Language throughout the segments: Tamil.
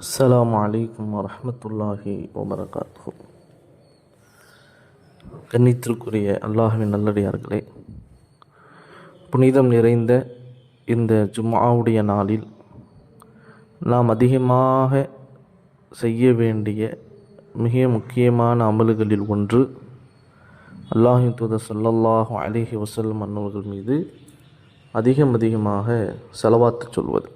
அஸ்ஸலாமு அலைக்கும் வரஹ்மத்துல்லாஹி வபரகாத்துஹு கண்ணித்திற்குரிய அல்லாஹ்வின் நல்லடியார்களே புனிதம் நிறைந்த இந்த ஜும்மாவுடைய நாளில் நாம் அதிகமாக செய்ய வேண்டிய மிக முக்கியமான அமல்களில் ஒன்று அல்லாஹின் தூதர் ஸல்லல்லாஹு அலிஹி வஸல்லம் அன்னவர்கள் மீது அதிகம் அதிகமாக செலவாத்து சொல்வது.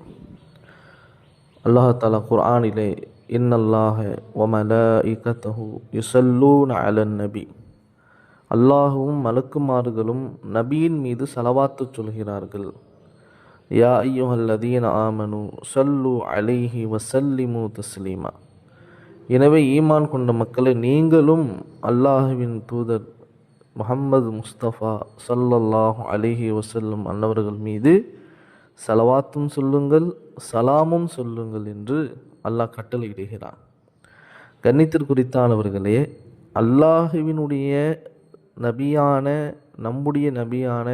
அல்லாஹ் குர்ஆனிலே இன்னல்லாஹ ஒமலஇகத்தஹு யுசல்லூன் அலன் நபி. அல்லாஹுவும் மலக்குமார்களும் நபியின் மீது செலவாத்து சொல்கிறார்கள். யா ஐயோஹல்லதீன் ஆமனு சல்லு அலைஹி வசல்லிமு தஸ்லீமா. எனவே ஈமான் கொண்ட மக்களை நீங்களும் அல்லாஹுவின் தூதர் முஹம்மது முஸ்தபா சல்லல்லாஹு அலைஹி வசல்லம் அன்னவர்கள் மீது சலவாத்தும் சொல்லுங்கள் சலாமும் சொல்லுங்கள் என்று அல்லாஹ் கட்டளையிடுகிறான். கண்ணித்திற்குறித்தானவர்களே அல்லாஹுவினுடைய நபியான நம்முடைய நபியான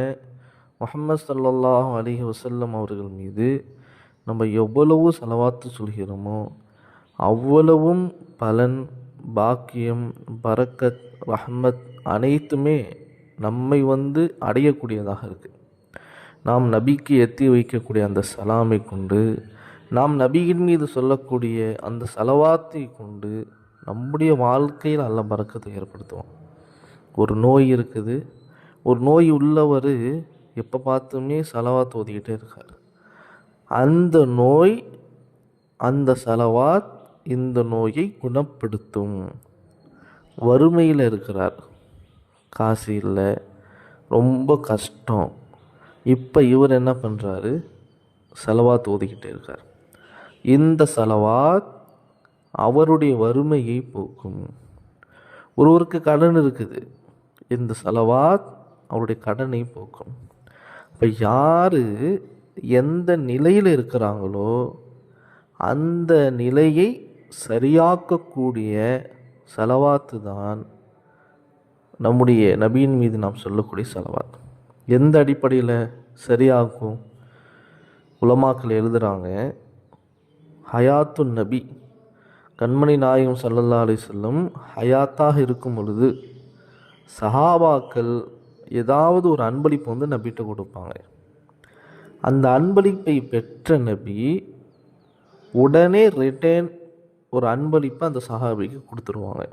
முகமது ஸல்லல்லாஹு அலிஹி வசல்லம் அவர்கள் மீது நம்ம எவ்வளவு செலவாத்து சொல்கிறோமோ அவ்வளவும் பலன் பாக்கியம் பரக்கத் ரஹ்மத் அனைத்துமே நம்மை வந்து அடையக்கூடியதாக இருக்குது நாம் நபிக்கு எத்தி வைக்கக்கூடிய அந்த சலாமை கொண்டு நாம் நபியின் மீது சொல்லக்கூடிய அந்த சலவாத்தை கொண்டு நம்முடைய வாழ்க்கையில் நல்ல பறக்கத்தை ஏற்படுத்துவோம். ஒரு நோய் இருக்குது. ஒரு நோய் உள்ளவர் எப்போ பார்த்துமே செலவாத் ஓதிக்கிட்டே இருக்கார். அந்த நோய் அந்த செலவாத் இந்த நோயை குணப்படுத்தும். வறுமையில் இருக்கிறார். காசு இல்லை ரொம்ப கஷ்டம். இப்போ இவர் என்ன பண்ணுறாரு செலவாத் ஓதிக்கிட்டே இருக்கார். இந்த செலவாத் அவருடைய வறுமையை போக்கும். ஒருவருக்கு கடன் இருக்குது. இந்த செலவாத் அவருடைய கடனை போக்கும். இப்போ யார் எந்த நிலையில் இருக்கிறாங்களோ அந்த நிலையை சரியாக்கக்கூடிய செலவாத்து தான் நம்முடைய நபியின் மீது நாம் சொல்லக்கூடிய செலவாத்து எந்த அடிப்படையில் சரியாகும் உலமாக்கள் எழுதுகிறாங்க ஹயாத்து நபி கண்மணி நாயகம் சல்லல்லா அலி செல்லும் ஹயாத்தாக இருக்கும் பொழுது சஹாபாக்கள் ஏதாவது ஒரு அன்பளிப்பு வந்து நபிகிட்ட கொடுப்பாங்க. அந்த அன்பளிப்பை பெற்ற நபி உடனே ரிட்டர்ன் ஒரு அன்பளிப்பை அந்த சஹாபிக்கு கொடுத்துருவாங்க.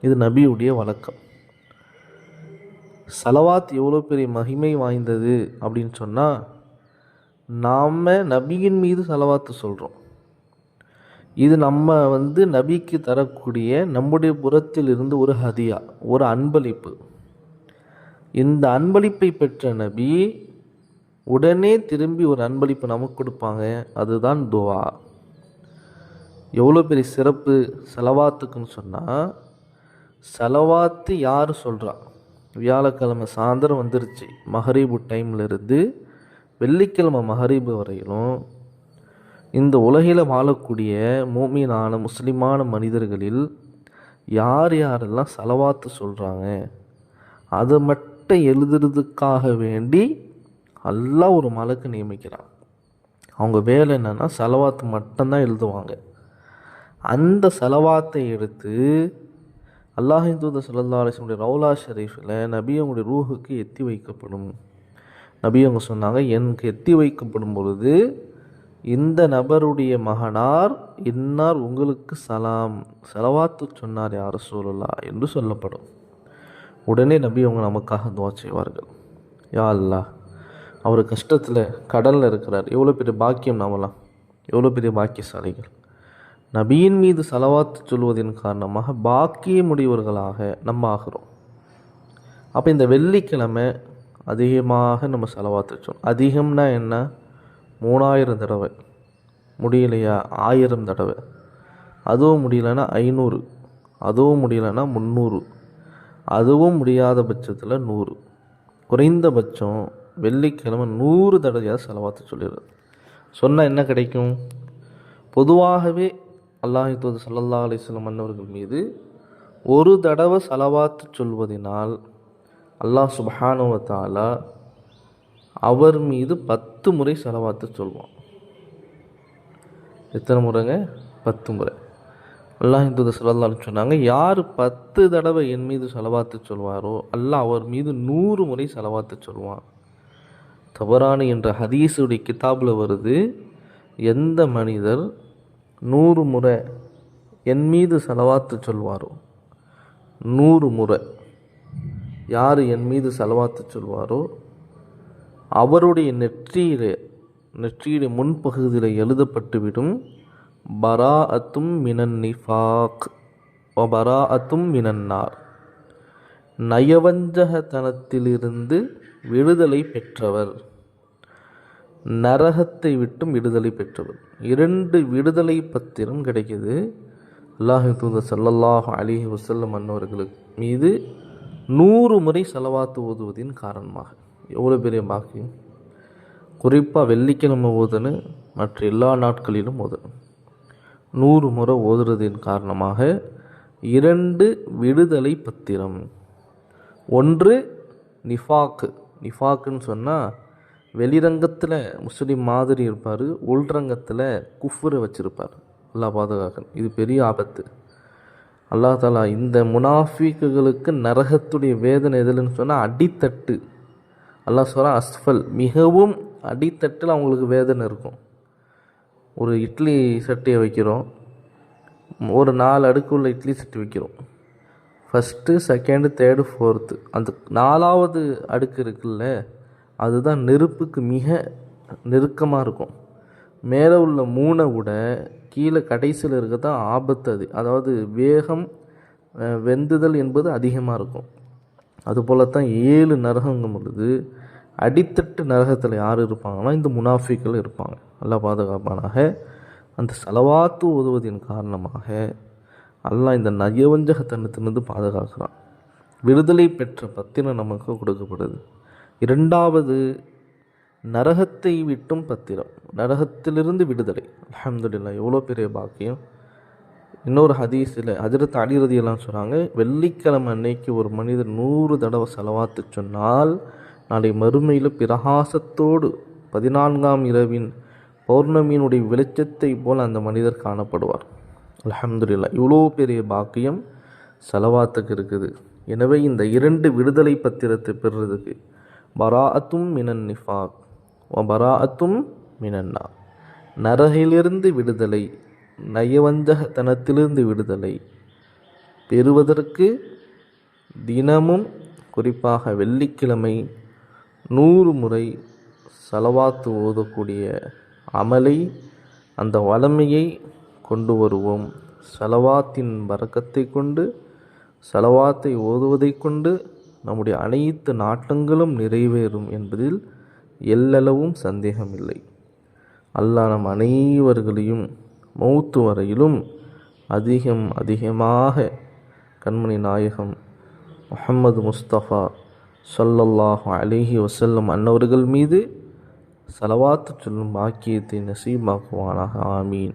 இது நபியுடைய வழக்கம். சலவாத் எவ்வளோ பெரிய மகிமை வாய்ந்தது அப்படின்னு சொன்னால் நாம் நபியின் மீது சலவாத்து சொல்கிறோம் இது நம்ம வந்து நபிக்கு தரக்கூடிய நம்முடைய புறத்தில் இருந்து ஒரு ஹதியா ஒரு அன்பளிப்பு. இந்த அன்பளிப்பை பெற்ற நபி உடனே திரும்பி ஒரு அன்பளிப்பு நமக்கு கொடுப்பாங்க. அதுதான் துவா. எவ்வளோ பெரிய சிறப்பு செலவாத்துக்குன்னு சொன்னால் செலவாத்து யார் சொல்கிறா வியாழக்கிழமை சாயந்தரம் வந்துருச்சு. மஹரீபு டைம்லேருந்து வெள்ளிக்கிழமை மஹரீபு வரையிலும் இந்த உலகில் வாழக்கூடிய மூமீனான முஸ்லிமான மனிதர்களில் யார் யாரெல்லாம் செலவாத்து சொல்கிறாங்க அதை மட்டும் எழுதுறதுக்காக வேண்டி எல்லாம் ஒரு மலக்கு நியமிக்கிறான். அவங்க வேலை என்னென்னா செலவாத்து மட்டும்தான் எழுதுவாங்க. அந்த செலவாத்தை எடுத்து அல்லாஹின் தூதர் சல்லா அலிஸ்லமுடைய ரவுலா ஷரீஃபில் நபி அவங்களுடைய ரூஹுக்கு எத்தி வைக்கப்படும். நபி அவங்க சொன்னாங்க எனக்கு எத்தி வைக்கப்படும் பொழுது இந்த நபருடைய மகனார் இன்னார் உங்களுக்கு சலாம் செலவாத்து சொன்னார் யார் சூழலா என்று சொல்லப்படும். உடனே நபி அவங்க நமக்காக துவா செய்வார்கள். யா அல்லா அவர் கஷ்டத்தில் கடலில் இருக்கிறார். எவ்வளோ பெரிய பாக்கியம் நாமலாம் எவ்வளோ பெரிய பாக்கியசாலிகள். நபியின் மீது செலவாத்து சொல்வதன் காரணமாக பாக்கியமுடையவர்களாக நம்ம ஆகிறோம். அப்போ இந்த வெள்ளிக்கிழமை அதிகமாக நம்ம செலவாத்து சொல்லணும் அதிகம்னா என்ன? மூணாயிரம் தடவை. முடியலையா? ஆயிரம் தடவை. அதுவும் முடியலன்னா ஐநூறு. அதுவும் முடியலன்னா முந்நூறு. அதுவும் முடியாத பட்சத்தில் நூறு. குறைந்தபட்சம் வெள்ளிக்கிழமை நூறு தடவையாக செலவாத்து சொல்லிடுறது. சொன்னால் என்ன கிடைக்கும்? பொதுவாகவே அல்லாஹ் தூது சல்லல்லா அலிஸ்லம் மன்னவர்கள் மீது ஒரு தடவை செலவாத்து சொல்வதனால் அல்லாஹ் சுபஹானுவத்தாலா அவர் மீது பத்து முறை செலவாத்து சொல்வான். எத்தனை முறைங்க? பத்து முறை. அல்லாஹ் இந்து சொல்லலான்னு சொன்னாங்க யார் பத்து தடவை என் மீது செலவாத்து சொல்வாரோ அல்லாஹ் அவர் மீது நூறு முறை செலவாத்து சொல்வான். தவறான என்ற ஹதீஸுடைய கிதாபில் வருது எந்த மனிதர் நூறு முறை என் மீது செலவாத்து சொல்வாரோ? நூறு முறை. யார் என் மீது செலவாத்து சொல்வாரோ? அவருடைய நெற்றியிலே நெற்றியுடைய முன்பகுதியில் எழுதப்பட்டுவிடும் பரா அத்தும் மினன் நிஃபாக் பரா அத்தும் மினன்னார் நயவஞ்சகத்தனத்திலிருந்து விடுதலை பெற்றவர். நரகத்தை விட்டும் விடுதலை பெற்றவர். இரண்டு விடுதலை பத்திரம் கிடைக்கிது. அல்லாஹி தூதர் சல்லல்லாஹ் அலி வசல்லம் அன்னவர்களுக்கு. மீது நூறு முறை செலவாத்து ஓதுவதின் காரணமாக. எவ்வளோ பெரிய பாக்கியம்? குறிப்பாக வெள்ளிக்கிழமை ஓதுன்னு மற்ற எல்லா நாட்களிலும் ஓதணும். நூறு முறை ஓதுறதின் காரணமாக இரண்டு விடுதலை பத்திரம். ஒன்று நிஃபாக்கு. நிஃபாக்குன்னு சொன்னால் வெளிரங்கத்தில் முஸ்லீம் மாதிரி இருப்பார் உள்ரங்கத்தில் குஃபுரை வச்சுருப்பார். அல்லா பாதுகாக்கன். இது பெரிய ஆபத்து. அல்லா தாலா இந்த முனாஃபிக்குகளுக்கு நரகத்துடைய வேதனை எதுலன்னு சொன்னால் அடித்தட்டு. அல்லாஹ் சொல்கிறான் அஸ்ஃபல். மிகவும் அடித்தட்டில் அவங்களுக்கு வேதனை இருக்கும். ஒரு இட்லி சட்டியை வைக்கிறோம். ஒரு நாலு அடுக்கு உள்ள இட்லி சட்டி வைக்கிறோம். ஃபஸ்ட்டு செகண்டு தேர்டு ஃபோர்த்து அந்த நாலாவது அடுக்கு இருக்குல்ல அதுதான் நெருப்புக்கு மிக நெருக்கமாக இருக்கும். மேலே உள்ள மூனை விட கீழே கடைசியில் இருக்க தான் ஆபத்து அது. அதாவது வேகம் வெந்துதல் என்பது அதிகமாக இருக்கும். அதுபோல தான் ஏழு நரகங்கும் பொழுது அடித்தட்டு நரகத்தில் யார் இருப்பாங்கன்னா இந்த முனாஃபிக்கள் இருப்பாங்க. நல்லா பாதுகாப்பானாக. அந்த செலவாத்து உதவுவதின் காரணமாக அல்லாஹ் இந்த நயவஞ்சகத்தனத்திலிருந்து பாதுகாக்கிறான். விடுதலை பெற்ற பத்தினம் நமக்கு கொடுக்கப்படுது. இரண்டாவது நரகத்தை விட்டும் பத்திரம். நரகத்திலிருந்து விடுதலை. அலமதுல்லா எவ்வளோ பெரிய பாக்கியம். இன்னொரு ஹதீஸில் ஹஜரத் அடிரதியெல்லாம் சொல்கிறாங்க வெள்ளிக்கிழமை அன்னைக்கு ஒரு மனிதர் நூறு தடவை செலவாத்து சொன்னால் நாளை மறுமையில் பிரகாசத்தோடு பதினான்காம் இரவின் பௌர்ணமியினுடைய வெளிச்சத்தை போல் அந்த மனிதர் காணப்படுவார். அலமதுல்லா இவ்வளோ பெரிய பாக்கியம் செலவாத்துக்கு இருக்குது. எனவே இந்த இரண்டு விடுதலை பத்திரத்தை பெறுறதுக்கு பராஅத்தும் மினன் நிஃபாக். பராஅத்தும் மினன்னா நரகிலிருந்து விடுதலை நயவஞ்சகத்தனத்திலிருந்து விடுதலை பெறுவதற்கு தினமும் குறிப்பாக வெள்ளிக்கிழமை நூறு முறை செலவாத்து ஓதக்கூடிய அமலை அந்த வளமையை கொண்டு வருவோம். செலவாத்தின் வரக்கத்தை கொண்டு செலவாத்தை ஓதுவதை கொண்டு நம்முடைய அனைத்து நாட்டங்களும் நிறைவேறும் என்பதில் எல்லளவும் சந்தேகமில்லை. அல்லாஹ் நம் அனைவர்களையும் மௌத்து வரையிலும் அதிகம் அதிகமாக கண்மணி நாயகம் முஹம்மது முஸ்தஃபா சொல்லல்லாஹு அலிஹி வசல்லம் அன்னவர்கள் மீது செலவாத்து சொல்லும் பாக்கியத்தை நசீபாக்குவானாக. ஆமீன்.